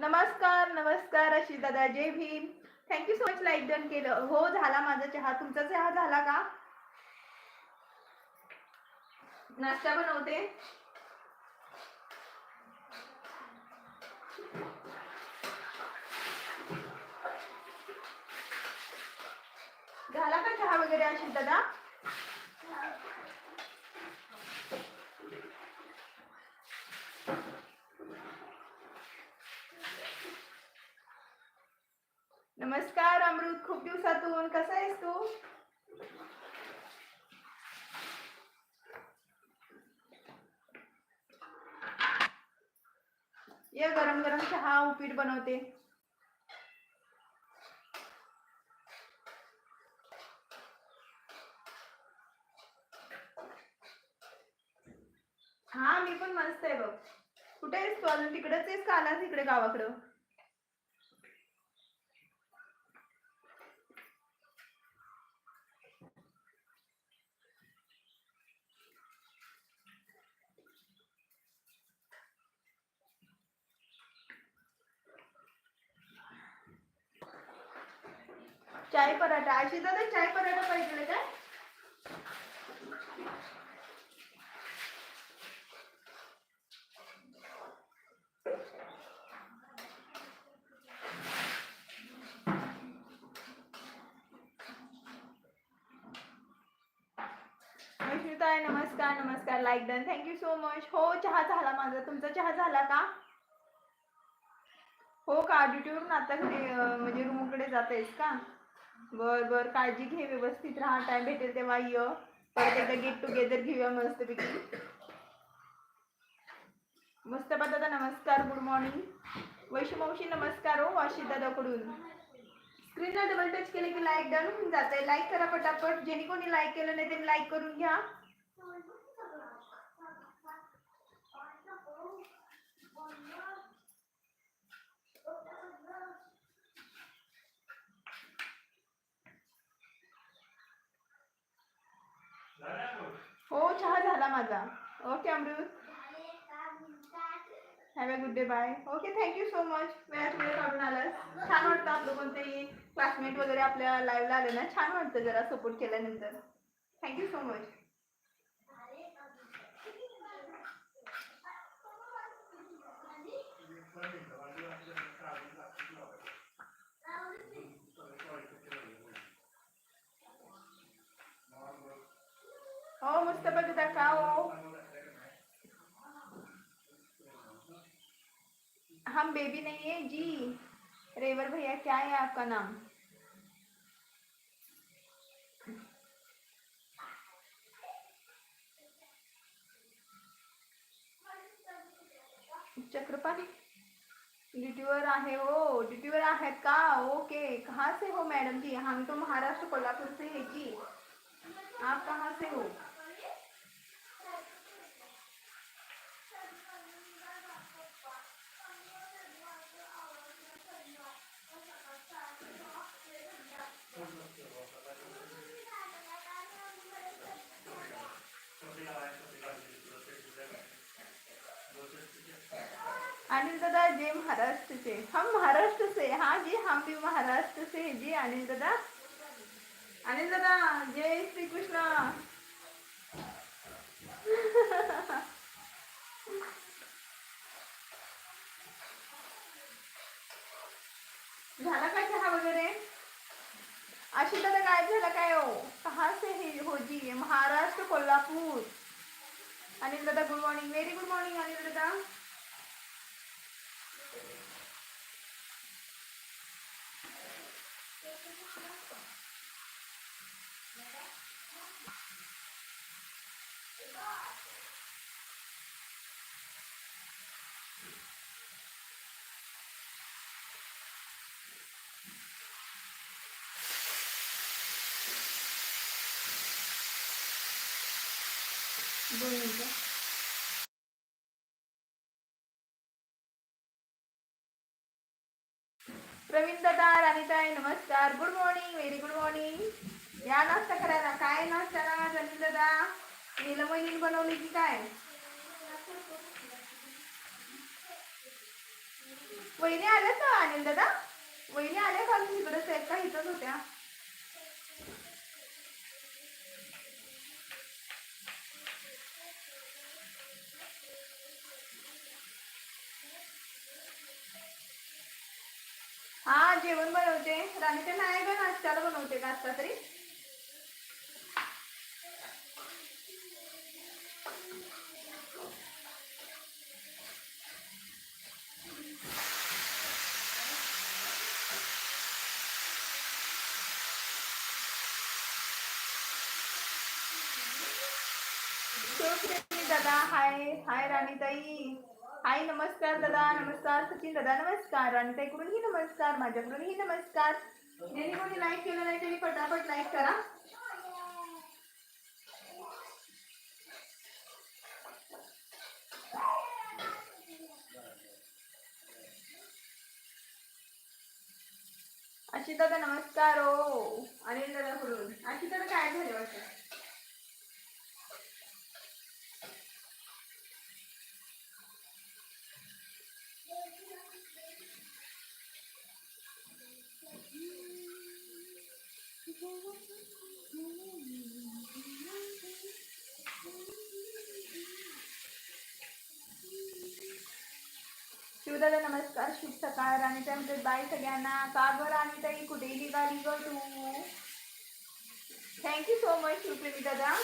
नमस्कार नमस्कार अशी दादा जय Bhim. Thank you so much like done केलं. हो झाला माझा चहा. तुमचा चहा झाला का? नाश्ता बनवते. झाला का चहा वगैरे अशी दादा नमस्कार अमृत. खूप दिवसातून. कसा आहेस तू? ये गरम गरम चहा उपीट बनवते. हा मी पण मस्त आहे बघ. कुठे आहेस तू? अजून तिकडेच आहेस का आलास इकडे गावाकडं? चाय पराठा. अशी दादा चाय पराठा पाहिजे काय वैष्णुताई नमस्कार नमस्कार. Like done thank you so much हो चहा झाला माझा. तुमचा चहा झाला का? हो का? ऑडिटोरियम आता घरी म्हणजे रूमकडे जात आहेस का? बर बर. काळजी घे व्यवस्थित. राहा टाइम भेटेल तेव्हा ये. परत एकदा गेट टुगेदर घेऊया मस्तपैकी. मस्त दादा नमस्कार गुड मॉर्निंग वैष्णवशी नमस्कार हो वाशी दादाकडून. स्क्रीनला डबल टच केले की लाईक डाऊन होऊन जाते लाईक करा पटापट. ज्यांनी कोणी लाईक केलं नाही त्यांनी लाईक करून घ्या. हो चहा झाला माझा. Okay Amrut. Have a good day bye okay thank you so much वेळात वेळ काढून आलास. छान वाटतं आपलं कोणतेही क्लासमेट वगैरे आपल्या लाईव्हला आले ना. छान वाटतं जरा सपोर्ट केल्यानंतर. थँक्यू सो मच हो बेबी नहीं है जी। रेवर भैया, क्या है आपका नाम? चक्रपाणी ड्यूटीवर आहे हो ड्यूटीवर आहेत का? ओके, कहाँ से हो मैडम जी? हम तो महाराष्ट्र कोल्हापुर से है जी। आप कहाँ से हो? अनिल दादा जय महाराष्ट्र से हम महाराष्ट्र से हाँ जी हम भी महाराष्ट्र से जी अनिल दादा अनिल दादा जय श्री कृष्ण झाला का चहा वगैरे? अशी दादा काय झालं काय हो? कहा से है हो जी? महाराष्ट्र कोल्हापूर. अनिल दादा good morning very good morning Anil दादा essa mutilação. Não é? Eu gosto. Bonita. Praveen दादा राणीताई नमस्कार. Good morning very good morning या नाश्ता करायला. काय नाश्ता ना अनिल दादा नीलमयीन बनवली की काय? वहिनी आल्या का अनिल दादा वहिनी आल्या का? अजून इकडेच आहेत का इथंच होत्या. हा जेवण बनवते. राणी ते नाही का नाश्त्याला बनवते का तरी. दादा हाय हाय राणीताई हाय नमस्कार दादा नमस्कार सचिन दादा नमस्कार. राणीताईकडूनही नमस्कार माझ्याकडूनही नमस्कार. ज्यांनी कोणी लाईक केलं नाही त्यांनी पटापट लाईक करा. अशी दादा नमस्कार ओ अनिल दादाकडून. अशी दादा काय झाले वाटतं? शिवदादा नमस्कार. शुभ सकाळ. राणीच्या म्हणते बाय सगळ्यांना. का आणि राणीताई? कुठे निघाली ग तू? थँक्यू सो मच शिवप्रेमी दादा.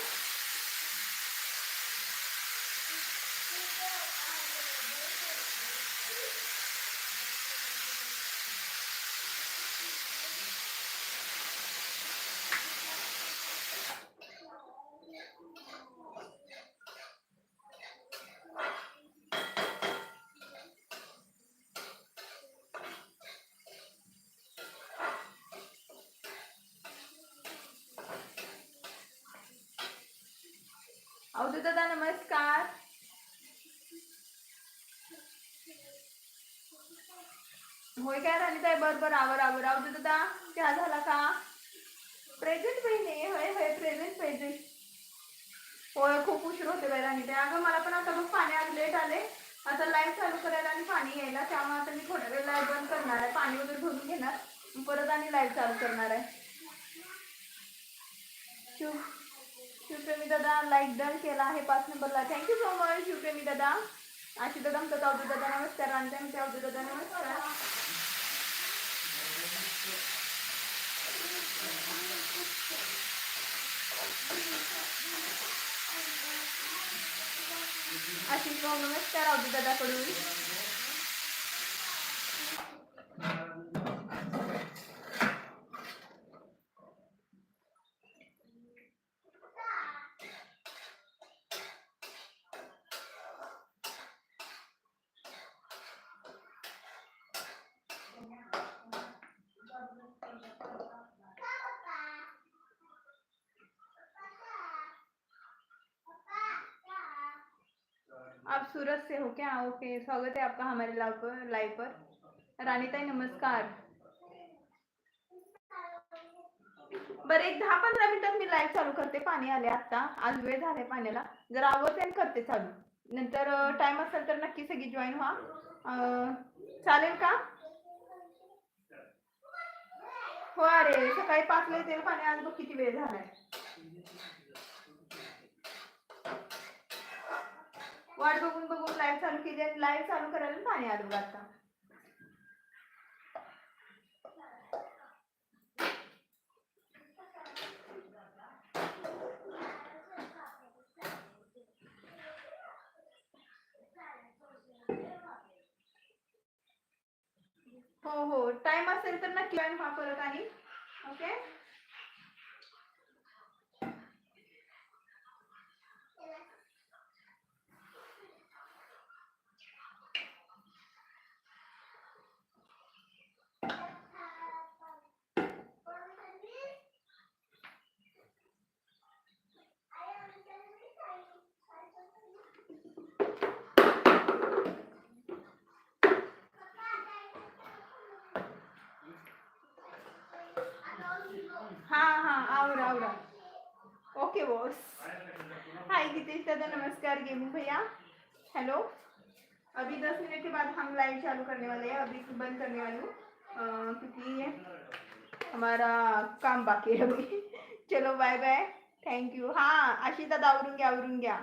अवधू दादा नमस्कार. होय काय राणीताई बरोबर आवर आवर. अवधू दादा चहा झाला का? प्रेझेंट बहिणी होय होय प्रेझेंट पाहिजे होय खूप उशीर होते बाई राणीताई अगं मला पण आता बघ पाणी आज लेट आले आता लाइट चालू करायला आणि पाणी यायला त्यामुळे आता मी थोड्या वेळ लाइट बंद करणार आहे. पाणी वगैरे भरून घेणार. परत आणि लाइट चालू करणार आहे. शिवप्रेमी दादा लाईक डन केला आहे पाच नंबरला. थँक्यू सो मच शिवप्रेमी दादा. आशी दादा म्हणतात अवधू दादा नमस्कार. राणत्या म्हणते दादा नमस्कार. आशिष भाऊ नमस्कार अवधू दादाकडून. सूरत से हो क्या ओके स्वागत है आपका हमारे लाइव पर लाइव पर। राणीताई नमस्कार। बरं एक दहा पंधरा मिनिटात मी लाईव्ह चालू करते पाणी आले आता आज वेळ झालाय पाण्याला. जर आवडते करते चालू. नंतर टाइम असेल तर नक्की सगळी जॉईन व्हा. चालेल का? हो अरे सकाळी पाचला येते पाणी आज बघ किती वेळ झालाय. वाट बघून बघून लाइट चालू केली आणि लाइट चालू करायला पाणी आलं आता. हो हो. टाइम असेल तर नक्की परत आणि ओके हा हा आवरा आवरा. ओके बॉस हाय गीतेश दादा नमस्कार गेमू भैया. हॅलो अभी दस मिनट के बाद हम लाइव चालू करने वाले हैं अभी बंद करने वाली हूँ क्योंकि हमारा काम बाकी है अभी। चलो बाय बाय थँक्यू हाँ आशिता दावरून घ्या आवरून घ्या